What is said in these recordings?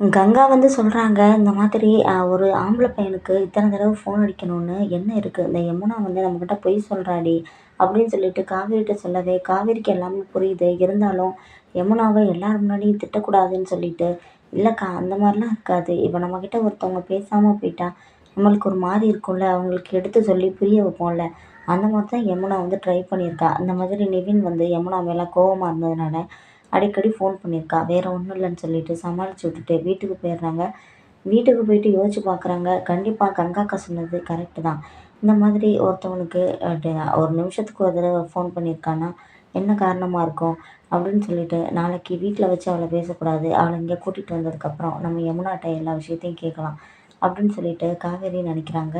கங்கா வந்து சொல்கிறாங்க இந்த மாதிரி ஒரு ஆம்பளை பையனுக்கு இத்தனை தடவை ஃபோன் அடிக்கணும்னு என்ன இருக்குது இந்த யமுனா வந்து நம்மக்கிட்ட பொய் சொல்கிறாடி அப்படின்னு சொல்லிட்டு காவேரிகிட்ட சொல்லவே காவேரிக்கு எல்லாமே புரியுது. இருந்தாலும் யமுனாவை எல்லார் முன்னாடியும் திட்டக்கூடாதுன்னு சொல்லிட்டு இல்லைக்கா அந்த மாதிரிலாம் இருக்காது. இப்போ நம்மக்கிட்ட ஒருத்தவங்க பேசாமல் போயிட்டா நம்மளுக்கு ஒரு மாதிரி இருக்கும்ல. அவங்களுக்கு எடுத்து சொல்லி புரிய வைப்போம்ல. அந்த மாதிரி தான் யமுனா வந்து ட்ரை பண்ணியிருக்கா. அந்த மாதிரி நிவின் வந்து யமுனா மேலே கோவமாக இருந்ததுனால அடிக்கடி ஃபோன் பண்ணியிருக்கா. வேறு ஒன்றும் இல்லைன்னு சொல்லிட்டு சமாளித்து விட்டுட்டு வீட்டுக்கு போயிடுறாங்க. வீட்டுக்கு போயிட்டு யோசிச்சு பார்க்குறாங்க கண்டிப்பாக கங்காக்கா சொன்னது கரெக்டு தான். இந்த மாதிரி ஒருத்தவனுக்கு ஒரு நிமிஷத்துக்கு ஒரு தடவை ஃபோன் பண்ணியிருக்கான்னா என்ன காரணமாக இருக்கும்? அப்படின்னு சொல்லிட்டு நாளைக்கு வீட்டில் வச்சு அவளை பேசக்கூடாது. அவளை இங்கே கூட்டிகிட்டு வந்ததுக்கப்புறம் நம்ம யமுனாட்ட எல்லா விஷயத்தையும் கேட்கலாம் அப்படின்னு சொல்லிட்டு காவேரி நினைக்கிறாங்க.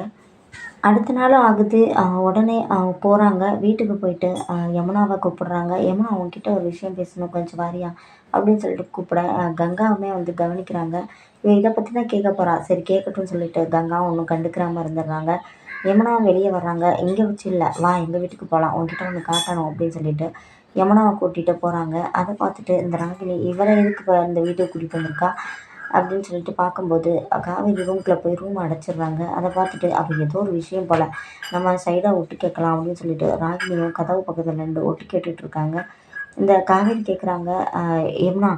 அடுத்த நாளும் ஆகுது. உடனே அவங்க போகிறாங்க வீட்டுக்கு போயிட்டு யமுனாவை கூப்பிடுறாங்க. யமுனா உன்கிட்ட ஒரு விஷயம் பேசணும். கொஞ்சம் வாரியா. அப்படின்னு சொல்லிட்டு கூப்பிட கங்காவுமே வந்து கவனிக்கிறாங்க. இவன் இதை பற்றி தான் கேட்க போகிறா சரி கேட்கட்டும்னு சொல்லிட்டு கங்கா ஒன்றும் கண்டுக்கிறாமல் இருந்துடுறாங்க. யமுனாவை வெளியே வர்றாங்க. இங்கே வச்சு இல்லை. வா எங்கள் வீட்டுக்கு போகலாம் உன்கிட்ட ஒன்று காட்டணும். அப்படின்னு சொல்லிட்டு யமுனாவை கூட்டிகிட்டு போகிறாங்க அதை பார்த்துட்டு இந்த ராகினி இவரை எதுக்கு இந்த வீட்டுக்கு கூட்டிகிட்டு வந்திருக்கா? அப்படின்னு சொல்லிட்டு பார்க்கும்போது காவேரி ரூம்குள்ளே போய் ரூம் அடைச்சிடுறாங்க. அதை பார்த்துட்டு அவள் ஏதோ ஒரு விஷயம் போல் நம்ம சைடாக ஒட்டு கேட்கலாம் அப்படின்னு சொல்லிட்டு ராகினியும் கதவு பக்கத்தில் ரெண்டு ஒட்டு கேட்டுட்ருக்காங்க இந்த காவேரி கேட்குறாங்க எம்னா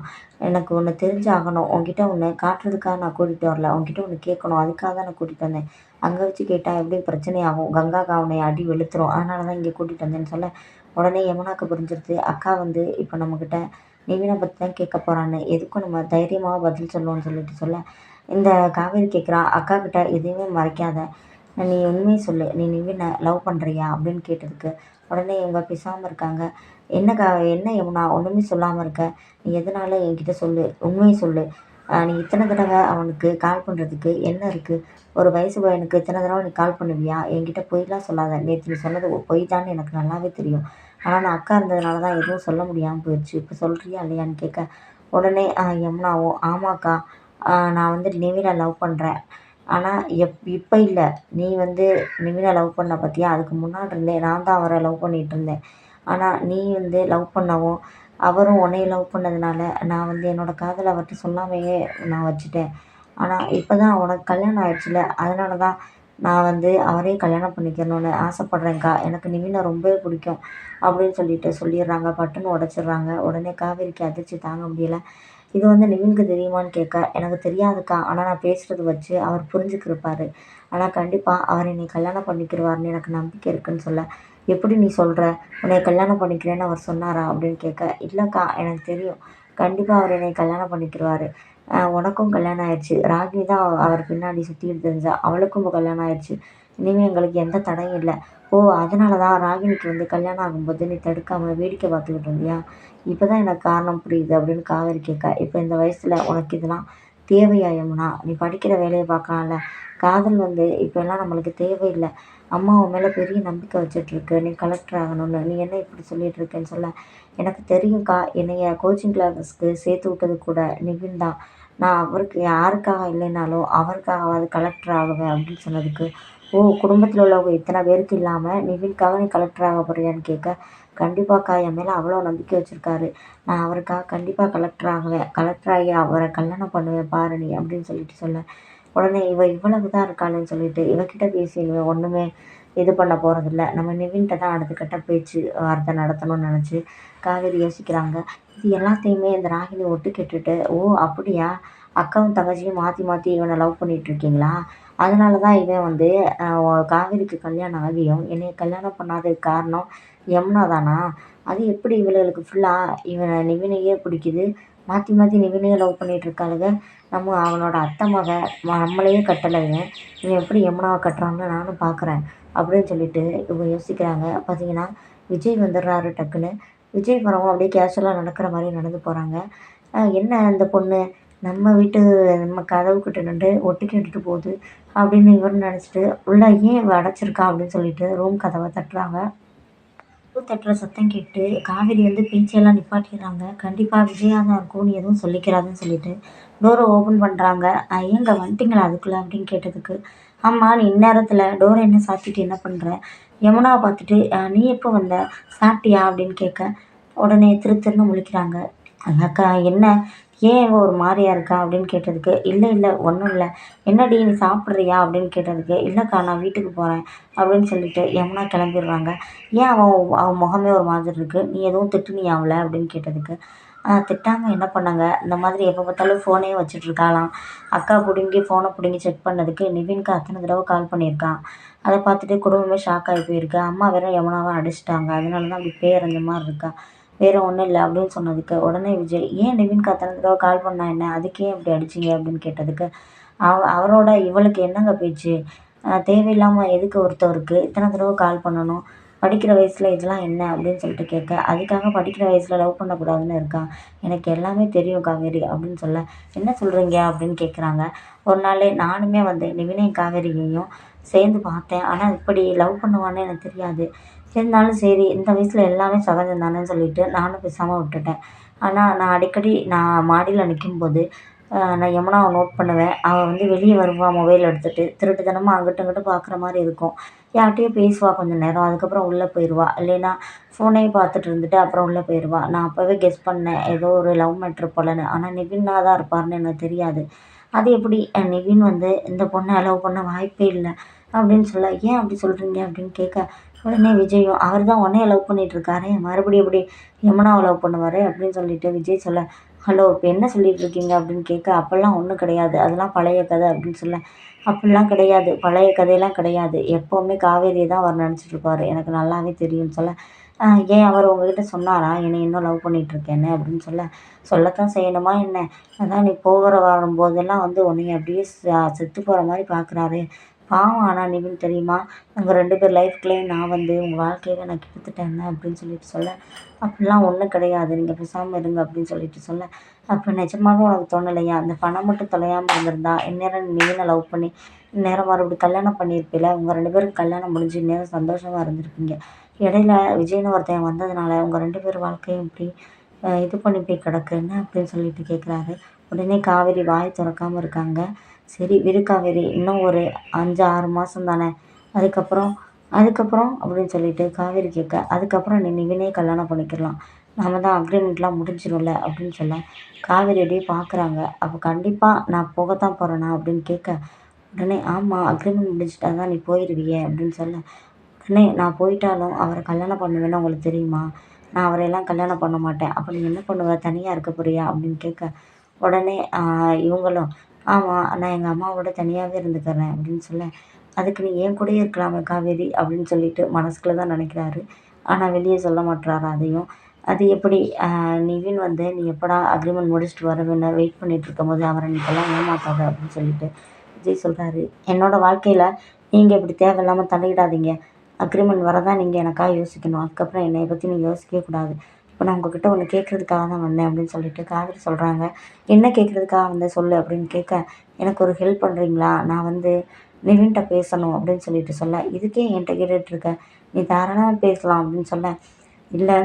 எனக்கு ஒன்று தெரிஞ்சாகணும். உங்ககிட்ட ஒன்று காட்டுறதுக்காக நான் கூட்டிகிட்டு வரல. உங்ககிட்ட ஒன்று கேட்கணும். அதுக்காக தான் நான் கூட்டிகிட்டு வந்தேன். அங்கே வச்சு கேட்டால் எப்படி பிரச்சனையாகும்? கங்கா காவனை அடி வெளுத்துரும். அதனால தான் இங்கே கூட்டிகிட்டு வந்தேன்னு சொல்ல உடனே யமுனாக்கு புரிஞ்சிருது. அக்கா வந்து இப்போ நம்மக்கிட்ட நிவினை பற்றி தான் கேட்க போகிறான்னு எதுக்கும் நம்ம தைரியமாக பதில் சொல்லுவோம்னு சொல்லிட்டு சொல்ல? இந்த காவேரி கேட்குறா அக்கா கிட்ட எதையுமே மறைக்காத. நீ உண்மையை சொல்லு. நீ நிவினை லவ் பண்ணுறியா அப்படின்னு கேட்டதுக்கு உடனே இவங்க பேசாமல் இருக்காங்க. என்ன கா என்ன யமுனா? ஒன்றுமே சொல்லாமல் இருக்க. நீ எதனால என்கிட்ட சொல்லு? உண்மையை சொல்லு. நீ இத்தனை தடவை அவனுக்கு கால் பண்ணுறதுக்கு என்ன இருக்குது ஒரு வயசு பையனுக்கு இத்தனை தடவை நீ கால் பண்ணுவியா? என்கிட்ட பொய்லாம் சொல்லாத. நேற்று நீ சொன்னது பொய் தான் எனக்கு நல்லாவே தெரியும். ஆனால் நான் அக்கா இருந்ததுனால தான் எதுவும் சொல்ல முடியாமல் போயிடுச்சு இப்போ சொல்கிறியா இல்லையான்னு கேட்க உடனே யமுனாவும் ஆமாக்கா. நான் வந்து நிவினை லவ் பண்ணுறேன் ஆனால் எப் இப்போ இல்லை. நீ வந்து நிவினை லவ் பண்ண பார்த்தியா அதுக்கு முன்னாடி இருந்தேன் நான் தான் அவரை லவ் பண்ணிகிட்டு இருந்தேன். ஆனால் நீ வந்து லவ் பண்ணவும் அவரும் உன்னைய லவ் பண்ணதுனால நான் வந்து என்னோடய காதலை அவர்கிட்ட சொல்லாமையே நான் வச்சுட்டேன். ஆனால் இப்போ தான் உனக்கு கல்யாணம் ஆயிடுச்சுல. அதனால தான் நான் வந்து அவரையும் கல்யாணம் பண்ணிக்கணும்னு ஆசைப்பட்றேன்க்கா. எனக்கு நிவினை ரொம்பவே பிடிக்கும் அப்படின்னு சொல்லிட்டு சொல்லிடுறாங்க. பட்டுன்னு உடச்சிட்றாங்க. உடனே காவேரிக்கு அதிர்ச்சி தாங்க முடியல. இது வந்து நிவினுக்கு தெரியுமான்னு கேட்க எனக்கு தெரியாதுக்கா. ஆனால் நான் பேசுகிறது வச்சு அவர் புரிஞ்சுக்கிருப்பார். ஆனால் கண்டிப்பாக அவர் நீ கல்யாணம் பண்ணிக்கிடுவார்னு எனக்கு நம்பிக்கை இருக்குன்னு சொல்ல. எப்படி நீ சொல்கிற உன்னை கல்யாணம் பண்ணிக்கிறேன்னு அவர் சொன்னாரா அப்படின்னு கேட்க இல்லைக்கா எனக்கு தெரியும். கண்டிப்பாக அவர் என்னை கல்யாணம் பண்ணிக்கிடுவார் உனக்கும் கல்யாணம் ஆயிடுச்சு. ராகினி தான் அவர் பின்னாடி சுற்றிட்டு தெரிஞ்சா அவளுக்கும் இப்போ கல்யாணம் ஆயிடுச்சு. இனிமேல் எங்களுக்கு எந்த தடையும் இல்லை. ஓ அதனால தான் ராகினிக்கு வந்து கல்யாணம் ஆகும்போது நீ தடுக்காமல் வேடிக்கை பார்த்துக்கிட்டு இருந்தியா? இப்போ தான் எனக்கு காரணம் புரியுது அப்படின்னு காவேரி கேட்க. இப்போ இந்த வயசில் உனக்கு இதெல்லாம் தேவையா யமுனா? நீ படிக்கிற வேலையை பார்க்கலாம்ல. காதல் வந்து இப்போல்லாம் நம்மளுக்கு தேவையில்லை. அம்மா உன் மேலே பெரிய நம்பிக்கை வச்சிட்ருக்கு நீ கலெக்டர் ஆகணும்னு நீ என்ன இப்படி சொல்லிகிட்டு இருக்கேன்னு சொல்ல. எனக்கு தெரியும்க்கா. என்னைய கோச்சிங் கிளாஸஸ்க்கு சேர்த்து விட்டது கூட நிவின் தான். நான் அவருக்கு யாருக்காக இல்லைனாலும் அவருக்காகவாது கலெக்டர் ஆகுவேன் அப்படின்னு சொன்னதுக்கு ஓ குடும்பத்தில் உள்ளவங்க இத்தனை பேருக்கு இல்லாமல் நிவின்காக நீ கலெக்டர் ஆக போறியான்னு கேட்க கண்டிப்பாக்கா என் மேலே அவ்வளோ நம்பிக்கை வச்சுருக்காரு. நான் அவருக்காக கண்டிப்பாக கலெக்டர் ஆகுவேன். கலெக்டர் ஆகி அவரை கல்யாணம் பண்ணுவேன் பாரு நீ அப்படின்னு சொல்லிட்டு சொல்ல உடனே இவ இவ்வளவு தான் இருக்காளுன்னு சொல்லிட்டு இவகிட்ட பேசி ஒன்றுமே இது பண்ண போகிறதில்ல நம்ம நிவின்கிட்ட தான் அடுத்த கட்ட பேச்சு வார்த்தை நடத்தணும்னு நினச்சி காவேரி யோசிக்கிறாங்க. இது எல்லாத்தையுமே இந்த ராகினி ஒட்டு கேட்டுட்டு ஓ அப்படியா? அக்காவும் தங்கச்சியும் மாற்றி மாற்றி இவனை லவ் பண்ணிகிட்ருக்கீங்களா அதனால தான் இவன் வந்து காவேரிக்கு கல்யாணம் ஆகியும் என்னை கல்யாணம் பண்ணாததுக்கு காரணம் யமுனா தானா? அது எப்படி இவளுகளுக்கு ஃபுல்லாக இவனை நிவினையே பிடிக்குது? மாற்றி மாற்றி நிவினையை லவ் பண்ணிகிட்ருக்காளுங்க நம்ம அவனோட அத்தை மக நம்மளையே கட்டலை இவன் இவன் எப்படி யமுனாவை கட்டுறான்னு நானும் பார்க்குறேன் அப்படின்னு சொல்லிட்டு இவங்க யோசிக்கிறாங்க. பார்த்தீங்கன்னா விஜய் வந்துடுறாரு டக்குன்னு. விஜய் வரவும் அப்படியே கேஷுவலாக நடக்கிற மாதிரி நடந்து போகிறாங்க என்ன அந்த பொண்ணு? நம்ம வீட்டு நம்ம கதவுக்கிட்ட நின்று ஒட்டு கேட்டுட்டு போகுது அப்படின்னு இவர் நினச்சிட்டு உள்ளே ஏன் அடைச்சிருக்கா? அப்படின்னு சொல்லிட்டு ரூம் கதவை தட்டுறாங்க. தட்டுற சத்தம் கேட்டு காவேரி வந்து பேச்செல்லாம் நிப்பாட்டிடுறாங்க. கண்டிப்பாக விஜயா இருக்கும் நீ எதுவும் சொல்லிக்கிறாதுன்னு சொல்லிட்டு டோரை ஓப்பன் பண்ணுறாங்க ஏங்க வந்துட்டிங்களா அதுக்குள்ளே அப்படின்னு கேட்டதுக்கு ஆமாம் நீ இந்நேரத்தில் டோரை என்ன சாத்திட்டு என்ன பண்ணுற யமுனாவை பார்த்துட்டு நீ எப்போ வந்த? சாப்பிட்டியா? அப்படின்னு கேட்க உடனே திரு திருன்னு முழிக்கிறாங்க. அக்கா என்ன? ஏன் இவள் ஒரு மாதிரியா இருக்கா அப்படின்னு கேட்டதுக்கு இல்லை இல்லை ஒன்றும் இல்லை. என்னடி நீ சாப்பிட்றியா? அப்படின்னு கேட்டதுக்கு இல்லைக்கா நான் வீட்டுக்கு போகிறேன் அப்படின்னு சொல்லிட்டு யமுனா கிளம்பிடுறாங்க. ஏன் அவன் அவன் முகமே ஒரு மாதிரி இருக்குது நீ எதுவும் திட்டுனியா அவளை அப்படின்னு கேட்டதுக்கு திட்டாமல் என்ன பண்ணாங்க? இந்த மாதிரி எப்போ பார்த்தாலும் ஃபோனே வச்சுட்ருக்காளாம் அக்கா பிடுங்கி ஃபோனை பிடுங்கி செக் பண்ணதுக்கு நிவின்க்கு அத்தனை தடவை கால் பண்ணியிருக்கான் அதை பார்த்துட்டு குடும்பமே ஷாக் ஆகி போயிருக்கு. அம்மா வேற யமுனாவை அடிச்சிட்டாங்க. அதனால தான் அப்படி பேரஞ்ச மாதிரி இருக்கா. வேறு ஒன்றும் இல்லை அப்படின்னு சொன்னதுக்கு உடனே விஜய் ஏன் நிவின் அத்தனை தடவை கால் பண்ணா என்ன? அதுக்கே அப்படி அடிச்சிங்க? அப்படின்னு கேட்டதுக்கு அவ அவரோட இவளுக்கு என்னங்க பேச்சு? தேவையில்லாமல் எதுக்கு ஒருத்தவருக்கு இத்தனை தடவை கால் பண்ணணும்? படிக்கிற வயசில் இதெல்லாம் என்ன? அப்படின்னு சொல்லிட்டு கேட்க அதுக்காக படிக்கிற வயசில் லவ் பண்ணக்கூடாதுன்னு இருக்கான் எனக்கு எல்லாமே தெரியும் காவேரி அப்படின்னு சொல்ல என்ன சொல்கிறீங்க அப்படின்னு கேட்குறாங்க ஒரு நாள் நானுமே வந்து நிவினையும் காவேரியையும் சேர்ந்து பார்த்தேன். ஆனால் இப்படி லவ் பண்ணுவான்னு எனக்கு தெரியாது. இருந்தாலும் சரி இந்த வயசில் எல்லாமே சகஜம் தானேன்னு சொல்லிட்டு நானும் பேசாமல் விட்டுட்டேன். ஆனால் நான் அடிக்கடி நான் மாடியில் நிற்கும்போது நான் யமுனாவை நோட் பண்ணுவேன். அவள் வந்து வெளியே வருவாள் மொபைல் எடுத்துகிட்டு திருட்டுத்தனமாக அங்கிட்டும் இங்கிட்டும் பார்க்குற மாதிரி இருக்கும். யார்கிட்டயோ பேசுவாள் கொஞ்சம் நேரம். அதுக்கப்புறம் உள்ளே போயிடுவாள் இல்லைன்னா ஃபோனே பார்த்துட்டு இருந்துட்டு அப்புறம் உள்ளே போயிடுவா நான் அப்போவே கெஸ் பண்ணேன் ஏதோ ஒரு லவ் மேட்ரு போலன்னு. ஆனால் நிவின்னா தான் இருப்பார்னு எனக்கு தெரியாது. அது எப்படி? நிவின் வந்து இந்த பொண்ணை அலோவ் பண்ண வாய்ப்பே இல்லை. அப்படின்னு சொல்ல ஏன் அப்படி சொல்கிறீங்க அப்படின்னு கேட்க உடனே விஜயும் அவர் தான் உன்னைய லவ் பண்ணிகிட்ருக்காரு மறுபடியும் எப்படி யமுனாவை லவ் பண்ணுவார் அப்படின்னு சொல்லிட்டு விஜய் சொல்ல ஹலோ இப்போ என்ன சொல்லிகிட்டு இருக்கீங்க அப்படின்னு கேட்க அப்போல்லாம் ஒன்றும் கிடையாது. அதெல்லாம் பழைய கதை அப்படின்னு சொல்ல அப்படிலாம் கிடையாது. பழைய கதையெல்லாம் கிடையாது. எப்போவுமே காவேரியை தான் அவர் நினச்சிட்ருப்பாரு எனக்கு நல்லாவே தெரியும்னு சொல்ல ஏன் அவர் உங்ககிட்ட சொன்னாரா? என்னை இன்னும் லவ் பண்ணிகிட்ருக்கேன்னு அப்படின்னு சொல்ல சொல்லத்தான் செய்யணுமா என்ன? அதான் நீ போகிற வரும்போதெல்லாம் வந்து உன்னை அப்படியே செத்து போகிற மாதிரி பார்க்குறாரு பாவம் ஆனால் நிவின் தெரியுமா? உங்கள் ரெண்டு பேர் லைஃப்குள்ளேயும் நான் வந்து உங்கள் வாழ்க்கையவே நான் கெடுத்துட்டேன் அப்படின்னு சொல்லிட்டு சொல்ல. அப்படிலாம் ஒன்றும் கிடையாது. நீங்கள் பேசாமல் இருங்க அப்படின்னு சொல்லிட்டு சொல்ல. அப்போ நிஜமாவே உனக்கு தோணலையா? அந்த பணம் மட்டும் தொலையாமல் இருந்திருந்தா இந்நேரம் நிவினை லவ் பண்ணி இந்நேரம் மறுபடியும் கல்யாணம் பண்ணியிருப்பில்ல உங்கள் ரெண்டு பேரும் கல்யாணம் முடிஞ்சு இந்நேரம் சந்தோஷமாக இருந்திருப்பீங்க. இடையில விஜய்னு ஒருத்தன் வந்ததுனால உங்கள் ரெண்டு பேர் வாழ்க்கையும் இப்படி இது பண்ணி போய் கிடக்குன்னு அப்படின்னு சொல்லிட்டு கேட்குறாரு உடனே காவேரி வாய் திறக்காமல் இருக்காங்க. சரி விடு காவேரி. இன்னும் ஒரு அஞ்சு ஆறு மாதம் தானே. அதுக்கப்புறம் அதுக்கப்புறம் அப்படின்னு சொல்லிட்டு காவேரி கேட்க அதுக்கப்புறம் நீ நிவினே கல்யாணம் பண்ணிக்கிடலாம் நம்ம தான் அக்ரிமெண்ட்லாம் முடிஞ்சிடும்ல அப்படின்னு சொல்ல காவேரி அப்படியே பார்க்குறாங்க அப்போ கண்டிப்பாக நான் போகத்தான் போகிறேனா அப்படின்னு கேட்க உடனே ஆமாம் அக்ரிமெண்ட் முடிஞ்சிட்டா தான் நீ போயிடுவியே அப்படின்னு சொல்ல உடனே நான் போயிட்டாலும் அவரை கல்யாணம் பண்ணுவேன்னு உங்களுக்கு தெரியுமா? நான் அவரையெல்லாம் கல்யாணம் பண்ண மாட்டேன். அப்போ நீ என்ன பண்ணுவ? தனியாக இருக்க போறியா அப்படின்னு கேட்க உடனே இவங்களும் ஆமாம் நான் எங்கள் அம்மாவோட தனியாகவே இருந்துக்கிறேன் அப்படின்னு சொல்ல அதுக்கு நீ என் கூடயே இருக்கலாமே காவேரி அப்படின்னு சொல்லிட்டு மனசுக்குள்ளே தான் நினைக்கிறாரு. ஆனால் வெளியே சொல்ல மாட்டுறாரு அதையும். அது எப்படி நிவின் வந்து நீ எப்படா அக்ரிமெண்ட் முடிச்சுட்டு வரவேன்னு வெயிட் பண்ணிகிட்டு இருக்கும்போது அவரை நீக்கெல்லாம் ஏமாத்தாத அப்படின்னு சொல்லிட்டு விஜய் சொல்கிறாரு என்னோடய வாழ்க்கையில் நீங்கள் இப்படி தேவையில்லாமல் தலையிடாதீங்க. அக்ரிமெண்ட் வரதான் நீங்கள் எனக்காக யோசிக்கணும். அதுக்கப்புறம் என்னை பற்றி நீங்கள் யோசிக்கவே கூடாது. இப்போ நான் உங்ககிட்ட ஒன்று கேட்குறதுக்காக தான் வந்தேன் அப்படின்னு சொல்லிட்டு காவேரி சொல்கிறாங்க என்ன கேட்குறதுக்காக வந்தேன் சொல்லு அப்படின்னு கேட்க எனக்கு ஒரு ஹெல்ப் பண்ணுறீங்களா நான் வந்து நிவின்ட்ட பேசணும் அப்படின்னு சொல்லிட்டு சொல்ல இதுக்கே என்கிட்ட கேட்டுட்ருக்க நீ தாராளமாக பேசலாம் அப்படின்னு சொல்ல. இல்லை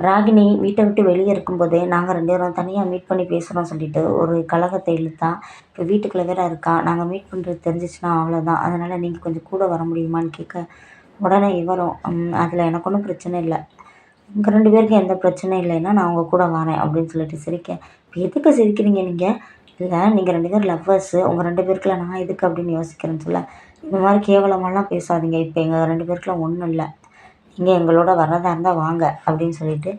ராகினி வீட்டை விட்டு வெளியே இருக்கும்போதே நாங்கள் ரெண்டு பேரும் தனியாக மீட் பண்ணி பேசுகிறோம் சொல்லிட்டு ஒரு கழகத்தை இழுத்தா இப்போ வீட்டுக்குள்ளே வேற இருக்கா? நாங்கள் மீட் பண்ணுறது தெரிஞ்சிச்சுன்னா அவ்வளோதான் அதனால் நீங்கள் கொஞ்சம் கூட வர முடியுமான்னு கேட்க உடனே இவரும் அதில் எனக்கு ஒன்றும் பிரச்சனை இல்லை. உங்கள் ரெண்டு பேருக்கும் எந்த பிரச்சனையும் இல்லைன்னா நான் உங்கள் கூட வரேன் அப்படின்னு சொல்லிட்டு சிரிக்கேன் இப்போ எதுக்கு சிரிக்கிறீங்க நீங்கள் இல்லை நீங்கள் ரெண்டு பேரும் லவ்வர்ஸு உங்கள் ரெண்டு பேருக்குள்ள நான் எதுக்கு அப்படின்னு யோசிக்கிறேன்னு சொல்ல. இந்த மாதிரி கேவலமாலாம் பேசாதீங்க. இப்போ எங்கள் ரெண்டு பேருக்குலாம் ஒன்றும் இல்லை. நீங்கள் எங்களோட வர்றதா இருந்தால் வாங்க அப்படின்னு சொல்லிட்டு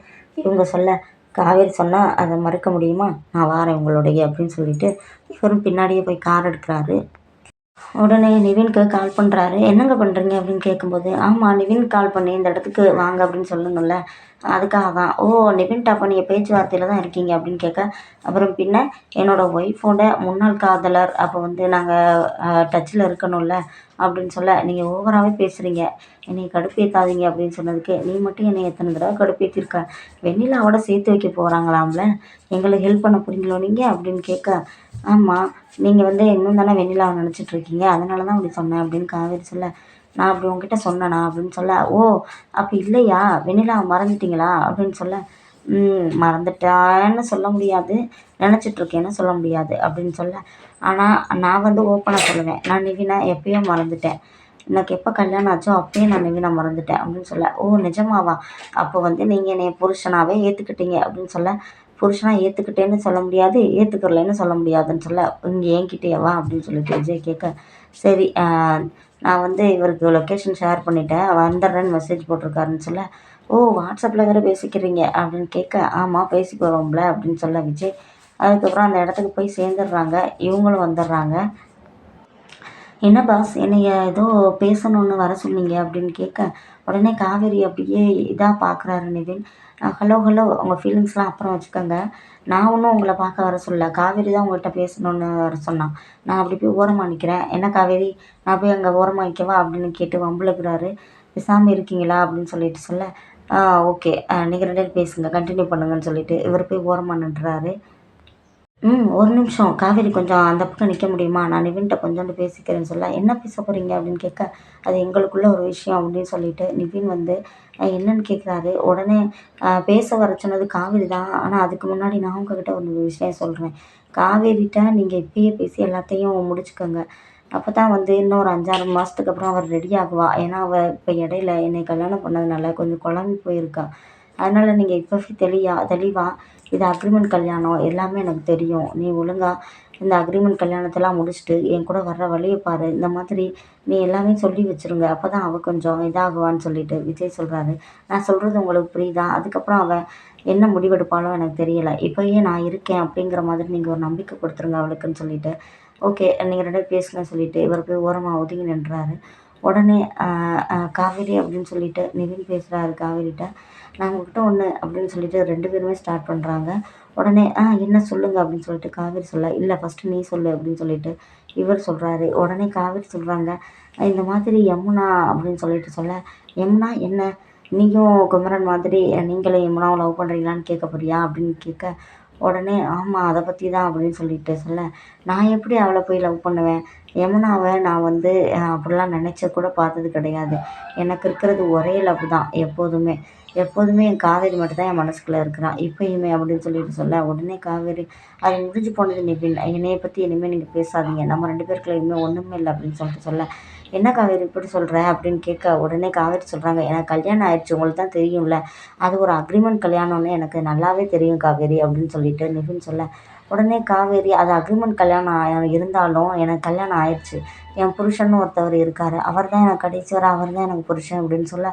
இவங்க சொல்ல காவேரி சொன்னால் அதை மறக்க முடியுமா? நான் வாரேன் உங்களுடைய அப்படின்னு சொல்லிட்டு இவரும் பின்னாடியே போய் கார் எடுக்கிறாரு. உடனே நிவின்க்கு கால் பண்ணுறாரு என்னங்க பண்ணுறீங்க அப்படின்னு கேட்கும்போது ஆமாம் நிவின் கால் பண்ணி இந்த இடத்துக்கு வாங்க அப்படின்னு சொல்லணும்ல அதுக்காக தான் ஓ நிவின் அப்போ நீங்கள் பேச்சுவார்த்தையில் தான் இருக்கீங்க அப்படின்னு கேட்க அப்புறம் பின்ன என்னோடய ஒய்ஃபோட முன்னாள் காதலர் அப்போ வந்து நாங்கள் டச்சில் இருக்கணும்ல. அப்படின்னு சொல்ல நீங்கள் ஓவராகவே பேசுகிறீங்க என்னை கடுப்பேற்றாதீங்க அப்படின்னு சொன்னதுக்கு நீ மட்டும் என்னை எத்தனை தடவை கடுப்பேற்றிருக்க வெண்ணிலாவோட சேர்த்து வைக்க போகிறாங்களாம்ல எங்களுக்கு ஹெல்ப் பண்ண போகிறீங்களோ நீங்கள் அப்படின்னு கேட்க ஆமாம் நீங்கள் வந்து இன்னும் தானே வெண்ணிலாவை நினச்சிட்ருக்கீங்க அதனால தான் அப்படி சொன்னேன் அப்படின்னு காவேரி சொல்ல நான் அப்படி உங்ககிட்ட சொன்னேனா? அப்படின்னு சொல்ல ஓ அப்போ இல்லையா? வெண்ணிலாவை மறந்துட்டீங்களா? அப்படின்னு சொல்ல மறந்துட்டான்னு சொல்ல முடியாது. நினச்சிட்ருக்கேன்னு சொல்ல முடியாது. அப்படின்னு சொல்ல ஆனால் நான் வந்து ஓப்பனாக சொல்லுவேன். நான் நிவினா எப்பயோ மறந்துட்டேன். எனக்கு எப்போ கல்யாணம் ஆச்சோ அப்பயே நான் நிவினா மறந்துட்டேன் அப்படின்னு சொல்ல ஓ நிஜமாவா? அப்போ வந்து நீங்கள் என்னை புருஷனாகவே ஏற்றுக்கிட்டீங்க அப்படின்னு சொல்ல புருஷனாக ஏற்றுக்கிட்டேன்னு சொல்ல முடியாது ஏற்றுக்கிறலன்னு சொல்ல முடியாதுன்னு சொல்ல இங்கே ஏங்கிட்டேவா வா அப்படின்னு சொல்லிட்டு விஜய் கேட்க சரி நான் வந்து இவருக்கு லொக்கேஷன் ஷேர் பண்ணிட்டேன். வந்துடுறேன்னு மெசேஜ் போட்டிருக்காருன்னு சொல்ல ஓ வாட்ஸ்அப்பில் வேறு பேசிக்கிறீங்க அப்படின்னு கேட்க ஆமாம் பேசிக்கிறோம்ல அப்படின்னு சொல்ல விஜய் அதுக்கப்புறம் அந்த இடத்துக்கு போய் சேர்ந்துடுறாங்க. இவங்களும் வந்துடுறாங்க. என்ன பாஸ் என்னைய ஏதோ பேசணும்னு வர சொன்னீங்க அப்படின்னு கேட்க உடனே காவேரி அப்படியே இதாக பார்க்குறாரு நிவின். ஹலோ ஹலோ உங்கள் ஃபீலிங்ஸ்லாம் அப்புறம் வச்சுக்கோங்க. நான் ஒன்றும் உங்களை பார்க்க வர சொல்லல. காவேரி தான் உங்கள்கிட்ட பேசணுன்னு வர சொன்னான். நான் அப்படி போய் ஓரமாக நிற்கிறேன் என்ன காவேரி? நான் போய் அங்கே ஓரமாக நிற்கவா அப்படின்னு கேட்டு வம்புழுக்கிறாரு பேசாமல் இருக்கீங்களா? அப்படின்னு சொல்லிட்டு சொல்ல ஆ ஓகே நீங்கள் ரெண்டு பேசுங்க. கண்டினியூ பண்ணுங்கன்னு சொல்லிட்டு இவர் போய் ஓரமாக நின்றுறாரு ம் ஒரு நிமிஷம். காவேரி கொஞ்சம் அந்த பக்கம் நிற்க முடியுமா? நான் நிவின்கிட்ட கொஞ்சோண்டு பேசிக்கிறேன்னு சொல்ல என்ன பேச போகிறீங்க அப்படின்னு கேட்க அது எங்களுக்குள்ள ஒரு விஷயம் அப்படின்னு சொல்லிட்டு நிவின் வந்து என்னன்னு கேட்குறாரு உடனே பேச வர சொன்னது காவேரி தான். ஆனால் அதுக்கு முன்னாடி நான் உங்ககிட்ட ஒரு விஷயம் சொல்கிறேன் காவேரிட்ட நீங்கள் இப்பயே பேசி எல்லாத்தையும் முடிச்சுக்கோங்க. அப்போ தான் வந்து இன்னும் ஒரு அஞ்சாறு மாதத்துக்கு அப்புறம் அவர் ரெடி ஆகுவா? ஏன்னா அவள் இப்போ இடையில என்னை கல்யாணம் பண்ணதுனால கொஞ்சம் குழம்பி போயிருக்கா. அதனால் நீங்கள் இப்போ தெளியா தெளிவாக இது அக்ரிமெண்ட் கல்யாணம் எல்லாமே எனக்கு தெரியும். நீ ஒழுங்காக இந்த அக்ரிமெண்ட் கல்யாணத்தெல்லாம் முடிச்சுட்டு என் கூட வர்ற வழியை பாரு. இந்த மாதிரி நீ எல்லாமே சொல்லி வச்சுருங்க. அப்போ தான் அவள் கொஞ்சம் இதாகுவான்னு சொல்லிட்டு விஜய் சொல்கிறாரு நான் சொல்கிறது உங்களுக்கு புரியுதா? அதுக்கப்புறம் அவள் என்ன முடிவெடுப்பாலும் எனக்கு தெரியலை. இப்போயே நான் இருக்கேன் அப்படிங்கிற மாதிரி நீங்கள் ஒரு நம்பிக்கை கொடுத்துருங்க அவளுக்குன்னு சொல்லிட்டு. ஓகே நீங்கள் ரெண்டு பேசுங்க சொல்லிட்டு இவர் போய் ஓரமாக ஒதுங்கி நின்றாரு. உடனே காவேரி அப்படின்னு சொல்லிட்டு நிவின் பேசுகிறாரு காவேரிகிட்ட நான் உங்கள்கிட்ட ஒன்று அப்படின்னு சொல்லிட்டு ரெண்டு பேருமே ஸ்டார்ட் பண்ணுறாங்க உடனே ஆ என்ன சொல்லுங்கள் அப்படின்னு சொல்லிட்டு காவேரி சொல்ல இல்லை ஃபஸ்ட்டு நீ சொல்லு அப்படின்னு சொல்லிட்டு இவர் சொல்கிறாரு உடனே காவேரி சொல்கிறாங்க இந்த மாதிரி யமுனா அப்படின்னு சொல்லிட்டு சொல்ல யமுனா என்ன? நீயும் குமரன் மாதிரி நீங்களும் யமுனாவை லவ் பண்ணுறீங்களான்னு கேட்க போறியா? அப்படின்னு கேட்க உடனே ஆமாம் அதை பற்றி தான் அப்படின்னு சொல்லிட்டு சொல்ல நான் எப்படி அவளை போய் லவ் பண்ணுவேன்? யமுனாவை நான் வந்து அப்படிலாம் நினச்ச கூட பார்த்தது கிடையாது. எனக்கு இருக்கிறது ஒரே லவ் தான் எப்போதுமே. எப்போதுமே என் காவேரி மட்டும் தான் என் மனசுக்குள்ளே இருக்கிறான் இப்போயுமே அப்படின்னு சொல்லிட்டு சொல்ல உடனே காவேரி அது முடிஞ்சு போனது நிவின் என்னையை பற்றி இனிமேல் நீங்கள் பேசாதீங்க. நம்ம ரெண்டு பேருக்குள்ள இனிமேல் ஒன்றுமே இல்லை அப்படின்னு சொல்லிட்டு சொல்ல என்ன காவேரி இப்படி சொல்கிற அப்படின்னு கேட்க உடனே காவேரி சொல்கிறாங்க எனக்கு கல்யாணம் ஆயிடுச்சு உங்களுக்கு தான் தெரியும்ல. அது ஒரு அக்ரிமெண்ட் கல்யாணம்னு எனக்கு நல்லாவே தெரியும் காவேரி அப்படின்னு சொல்லிட்டு நிவின் சொல்ல உடனே காவேரி அது அக்ரிமெண்ட் கல்யாணம் இருந்தாலும் எனக்கு கல்யாணம் ஆயிடுச்சு. என் புருஷன்னு ஒருத்தவர் இருக்கார். அவர் தான் எனக்கு கடைசி வர அவர் தான் எனக்கு புருஷன் அப்படின்னு சொல்ல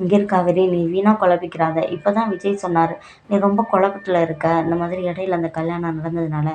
இங்கே காவேரி நீ வீணாக குழப்பிக்கிறாத இப்போ தான் விஜய் சொன்னார் நீ ரொம்ப குழப்பத்தில் இருக்க. இந்த மாதிரி இடையில அந்த கல்யாணம் நடந்ததுனால.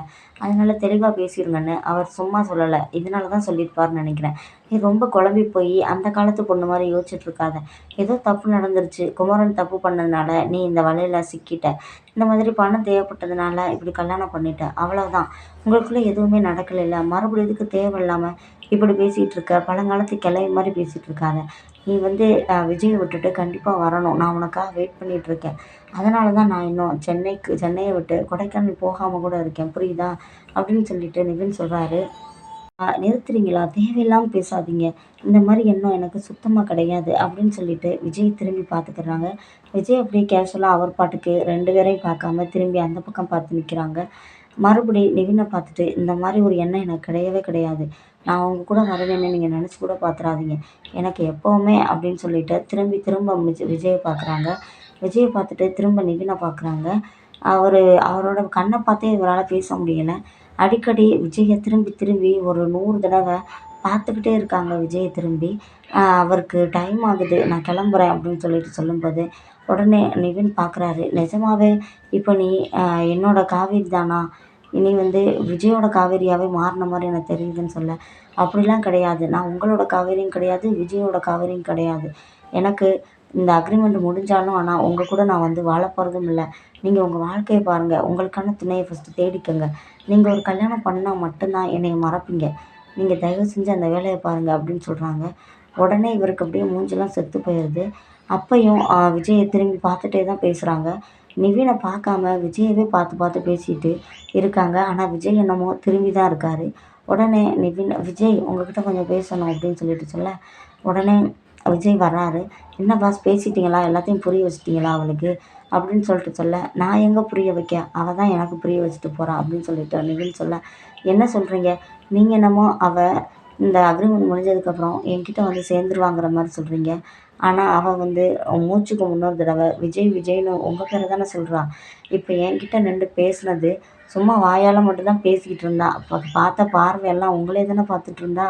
அதனால தெளிவாக பேசிடுங்கன்னு அவர் சும்மா சொல்லலை. இதனால தான் சொல்லியிருப்பார்னு நினைக்கிறேன். நீ ரொம்ப குழம்பி போய் அந்த காலத்து பொண்ணு மாதிரி யோசிச்சுட்டு இருக்காத ஏதோ தப்பு நடந்துருச்சு. குமரன் தப்பு பண்ணதுனால நீ இந்த வலையில் சிக்கிட்ட. இந்த மாதிரி பணம் தேவைப்பட்டதுனால இப்படி கல்யாணம் பண்ணிட்ட. அவ்வளோதான் உங்களுக்குள்ளே எதுவுமே நடக்கலைல்ல மறுபடியும் இதுக்கு தேவையில்லாமல் இப்படி பேசிகிட்டு இருக்க பழங்காலத்து கிளை மாதிரி பேசிகிட்டு இருக்காத. நீ வந்து விஜயை விட்டுட்டு கண்டிப்பாக வரணும். நான் உனக்காக வெயிட் பண்ணிகிட்ருக்கேன் அதனால தான் நான் இன்னும் சென்னைக்கு சென்னையை விட்டு கொடைக்கானல் போகாமல் கூட இருக்கேன். புரியுதா? அப்படின்னு சொல்லிட்டு நிவின் சொல்கிறாரு நிறுத்துறீங்களா? தேவையில்லாமல் பேசாதீங்க. இந்த மாதிரி எண்ணம் எனக்கு சுத்தமாக கிடையாது அப்படின்னு சொல்லிட்டு விஜய் திரும்பி பார்த்துக்கிறாங்க விஜய் அப்படியே கேஷுவலாக அவர் பாட்டுக்கு ரெண்டு பேரையும் பார்க்காம திரும்பி அந்த பக்கம் பார்த்து நிற்கிறாங்க மறுபடி நிவினை பார்த்துட்டு இந்த மாதிரி ஒரு எண்ணம் எனக்கு கிடையவே கிடையாது. நான் அவங்க கூட வருவேன்னு நீங்கள் நினச்சி கூட பார்த்துறாதீங்க எனக்கு எப்போவுமே அப்படின்னு சொல்லிட்டு திரும்பி திரும்ப விஜய் விஜயை பார்க்குறாங்க விஜயை பார்த்துட்டு திரும்ப நிவினை பார்க்குறாங்க அவர் அவரோட கண்ணை பார்த்தே இவரால் பேச முடியலை. அடிக்கடி விஜயை திரும்பி திரும்பி ஒரு நூறு தடவை பார்த்துக்கிட்டே இருக்காங்க விஜயை திரும்பி. அவருக்கு டைம் ஆகுது. நான் கிளம்புறேன் அப்படின்னு சொல்லிட்டு சொல்லும்போது உடனே நிவின் பார்க்குறாரு நிஜமாவே இப்போ நீ என்னோட காவேரி தானா? இனி வந்து விஜயோட காவேரியாகவே மாறின மாதிரி எனக்கு தெரியுதுன்னு சொல்ல. அப்படிலாம் கிடையாது. நான் உங்களோட காவேரியும் கிடையாது விஜயோட காவேரியும் கிடையாது. எனக்கு இந்த அக்ரிமெண்ட் முடிஞ்சாலும் ஆனால் உங்கள் கூட நான் வந்து வாழ போகிறதும் இல்லை. நீங்கள் உங்கள் வாழ்க்கையை பாருங்கள் உங்களுக்கான துணையை ஃபஸ்ட்டு தேடிக்கங்க. நீங்கள் ஒரு கல்யாணம் பண்ணால் மட்டும்தான் என்னை மறப்பீங்க. நீங்கள் தயவு செஞ்சு அந்த வேலையை பாருங்கள் அப்படின்னு சொல்கிறாங்க உடனே இவருக்கு அப்படியே மூஞ்செல்லாம் செத்து போயிடுது அப்பையும் விஜயை திரும்பி பார்த்துட்டே தான் பேசுகிறாங்க நிவினை பார்க்காம விஜயவே பார்த்து பார்த்து பேசிட்டு இருக்காங்க. ஆனால் விஜய் என்னமோ திரும்பி தான் இருக்கார். உடனே நிவின் விஜய் உங்ககிட்ட கொஞ்சம் பேசணும் அப்படின்னு சொல்லிட்டு சொல்ல உடனே விஜய் வர்றாரு. என்ன பாஸ் பேசிட்டீங்களா? எல்லாத்தையும் புரிய வச்சிட்டிங்களா அவளுக்கு? அப்படின்னு சொல்லிட்டு சொல்ல நான் எங்கே புரிய வைக்க? அவள் தான் எனக்கு புரிய வச்சுட்டு போகிறான் அப்படின்னு சொல்லிட்டு நிவின் சொல்ல என்ன சொல்கிறீங்க நீங்கள் என்னமோ அவள் இந்த அக்ரிமெண்ட் முடிஞ்சதுக்கப்புறம் என்கிட்ட வந்து சேர்ந்துருவாங்கிற மாதிரி சொல்கிறீங்க ஆனால் அவள் வந்து மூச்சுக்கு முன்னொரு தடவை விஜய் விஜய்னு உங்கள் பேரை தானே சொல்கிறா இப்போ என்கிட்ட நின்று பேசுனது சும்மா வாயால் மட்டும்தான் பேசிக்கிட்டு இருந்தா. அப்போ பார்த்த பார்வையெல்லாம் உங்களே தானே பார்த்துட்டு இருந்தா.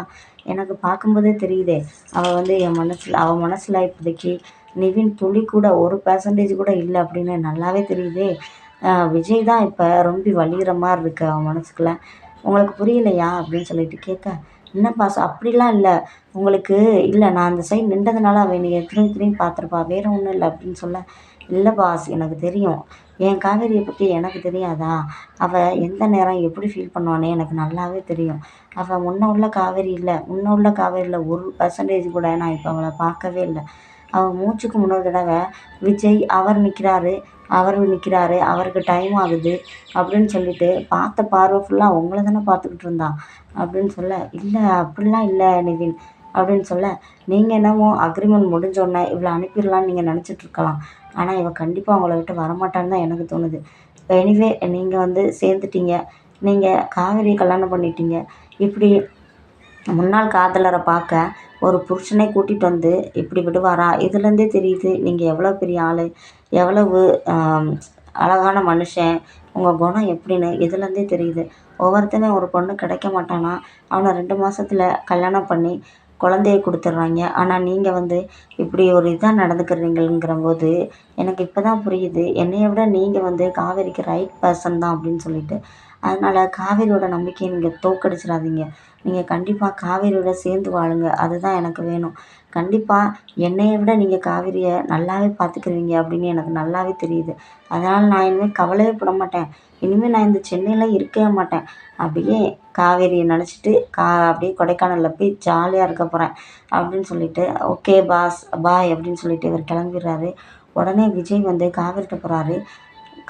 எனக்கு பார்க்கும்போதே தெரியுதே. அவள் வந்து என் மனசில் அவள் மனசில் இப்போதைக்கு நிவின் துளி கூட ஒரு பெர்சன்டேஜ் கூட இல்லை அப்படின்னு நல்லாவே தெரியுதே. விஜய் தான் இப்போ ரொம்ப வலிகிற மாதிரி இருக்கு அவன் மனசுக்குள்ள. உங்களுக்கு புரியலையா? அப்படின்னு சொல்லிட்டு கேட்க என்னப்பா பாஸ் அப்படிலாம் இல்லை. உங்களுக்கு இல்லை நான் அந்த சைடு நின்றதுனால அவள் என்னை திரும்பி திரும்பி பார்த்துருப்பா. வேறு ஒன்றும் இல்லை அப்படின்னு சொல்ல இல்லை பாஸ் எனக்கு தெரியும். என் காவேரியை பற்றி எனக்கு தெரியாதா? அவள் எந்த நேரம் எப்படி ஃபீல் பண்ணுவானே எனக்கு நல்லாவே தெரியும். அவள் முன்ன உள்ள காவேரி இல்லை முன்ன உள்ள காவேரியில் ஒரு பர்சன்டேஜ் கூட நான் இப்போ அவளை பார்க்கவே இல்லை. அவள் மூச்சுக்கு முன்னொரு தடவை விஜய் அவர் நிற்கிறாரு அவர் நிற்கிறாரு அவருக்கு டைம் ஆகுது அப்படின்னு சொல்லிட்டு பார்த்த பார்வை ஃபுல்லாக அவங்கள தானே பார்த்துக்கிட்டு இருந்தான் அப்படின்னு சொல்ல இல்லை அப்படிலாம் இல்லை நிவின் அப்படின்னு சொல்ல நீங்கள் என்னமோ அக்ரிமெண்ட் முடிஞ்சோடனே இவ்வளோ அனுப்பிடலான்னு நீங்கள் நினச்சிட்ருக்கலாம் ஆனால் இவள் கண்டிப்பாக உங்களை விட்டு வரமாட்டான்னு தான் எனக்கு தோணுது. எனிவே நீங்கள் வந்து சேர்ந்துட்டீங்க. நீங்கள் காவேரியை கல்யாணம் பண்ணிட்டீங்க. இப்படி முன்னாள் காதலரை பார்க்க ஒரு புருஷனை கூட்டிகிட்டு வந்து இப்படி விடுவாரா? இதுலேருந்தே தெரியுது நீங்கள் எவ்வளோ பெரிய ஆள் எவ்வளவு அழகான மனுஷன் உங்கள் குணம் எப்படின்னு இதுலேருந்தே தெரியுது. ஒவ்வொருத்தனும் ஒரு பொண்ணு கிடைக்க மாட்டானா? அவனை ரெண்டு மாதத்துல கல்யாணம் பண்ணி குழந்தைய கொடுத்துட்றாங்க. ஆனால் நீங்கள் வந்து இப்படி ஒரு இதாக நடந்துக்கிறீங்கங்கிறம்போது எனக்கு இப்போ தான் புரியுது. என்னைய விட நீங்கள் வந்து காவேரிக்கு ரைட் பர்சன் தான் அப்படின்னு சொல்லிட்டு. அதனால் காவேரியோட நம்பிக்கையை நீங்கள் தோக்கடிச்சிடாதீங்க. நீங்கள் கண்டிப்பாக காவேரியோட சேர்ந்து வாழுங்க. அதுதான் எனக்கு வேணும். கண்டிப்பாக என்னையை விட நீங்கள் காவேரியை நல்லாவே பார்த்துக்குருவீங்க அப்படின்னு எனக்கு நல்லாவே தெரியுது. அதனால் நான் இனிமேல் கவலையே பட மாட்டேன். இனிமேல் நான் இந்த சென்னையில் இருக்கவே மாட்டேன். அப்படியே காவேரியை நினச்சிட்டு கா அப்படியே கொடைக்கானலில் போய் ஜாலியாக இருக்க போகிறேன் அப்படின்னு சொல்லிட்டு ஓகே பாஸ் பாய் அப்படின்னு சொல்லிட்டு இவர் கிளம்பிடுறாரு. உடனே விஜய் வந்து காவேரிட்ட போகிறாரு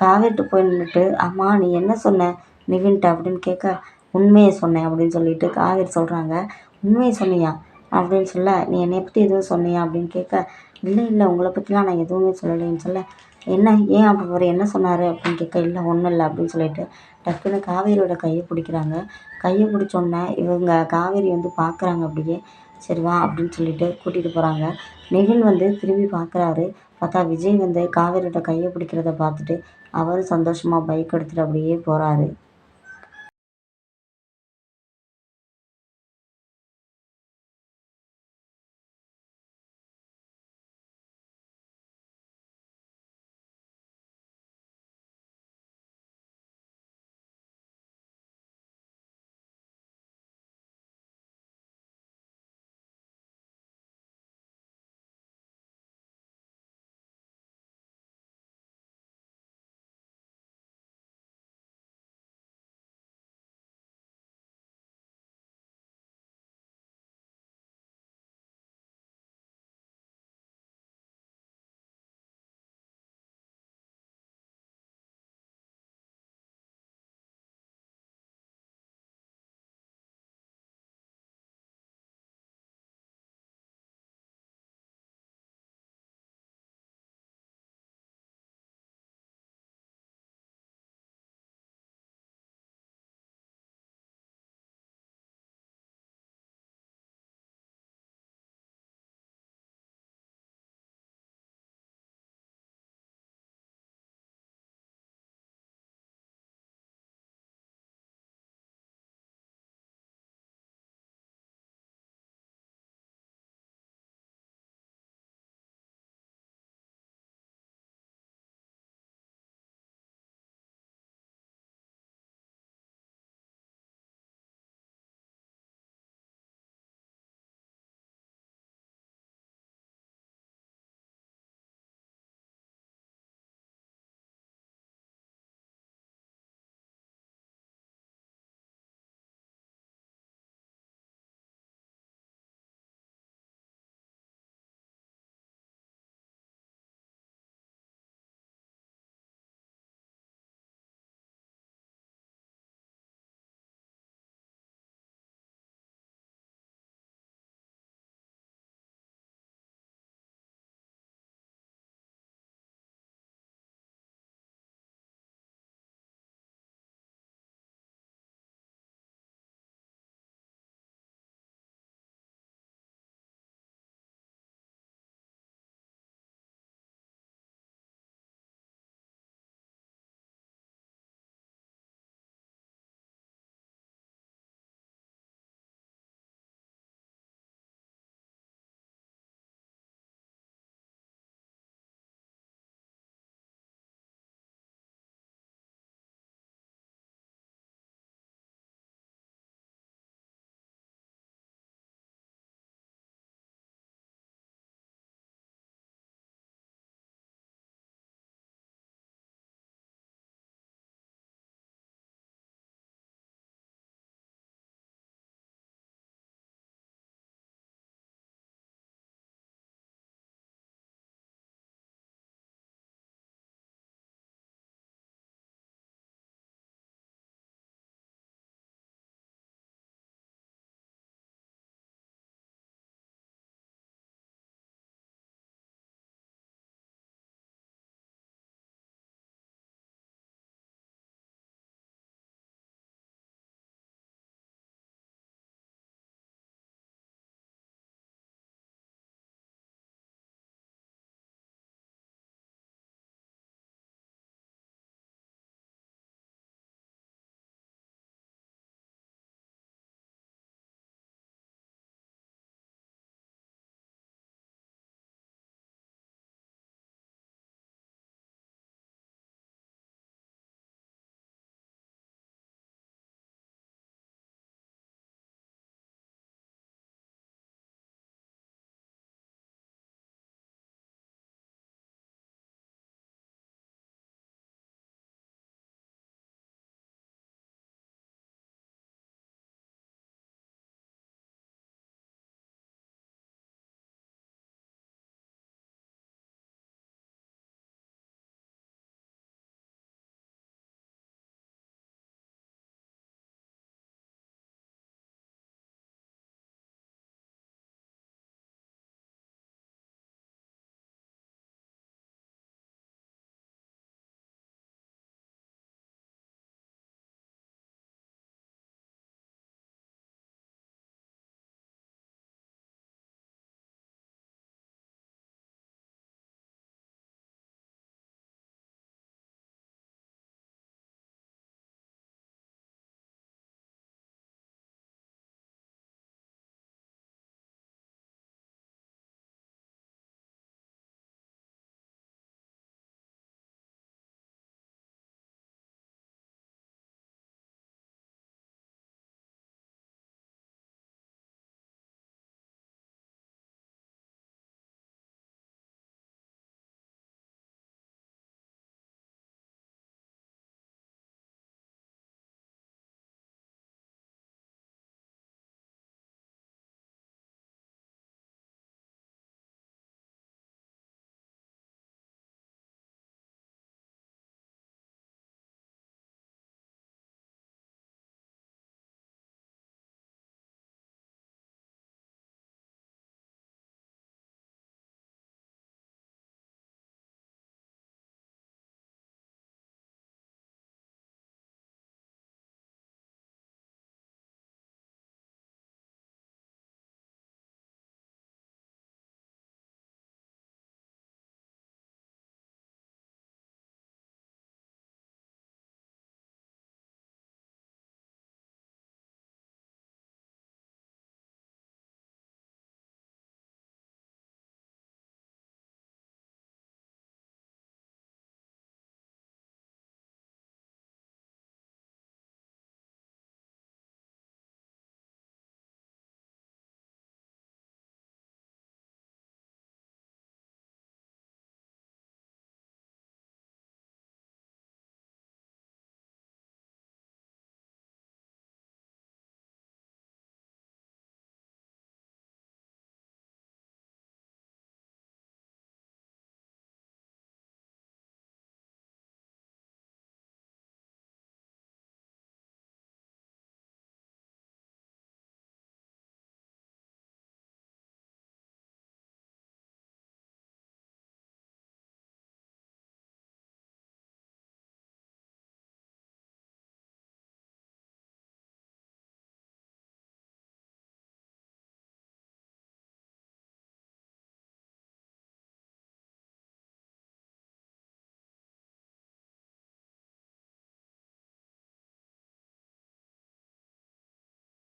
காவேரிட்ட போய் நின்றுட்டு அம்மா நீ என்ன சொன்ன? நிவின்ட்ட அப்படின்னு கேட்க உண்மையை சொன்னேன் அப்படின்னு சொல்லிட்டு காவேரி சொல்கிறாங்க உண்மையை சொன்னியா? அப்படின்னு சொல்ல நீ என்னை பற்றி எதுவும் சொன்னியா? அப்படின்னு கேட்க இல்லை இல்லை உங்களை பற்றிலாம் நான் எதுவுமே சொல்லலைன்னு சொல்ல என்ன ஏன் அப்போ அவர் என்ன சொன்னார் அப்படின்னு கேட்க இல்லை ஒன்றும் இல்லை அப்படின்னு சொல்லிட்டு டக்குன்னு காவேரியோட கையை பிடிக்கிறாங்க. கையை பிடிச்சோன்னே இவங்க காவேரி வந்து பார்க்குறாங்க அப்படியே. சரி வா அப்படின்னு சொல்லிட்டு கூட்டிகிட்டு போகிறாங்க நெகில் வந்து திரும்பி பார்க்குறாரு பார்த்தா விஜய் வந்து காவேரியோட கையை பிடிக்கிறத பார்த்துட்டு அவரும் சந்தோஷமாக பைக் எடுத்துகிட்டு அப்படியே போகிறாரு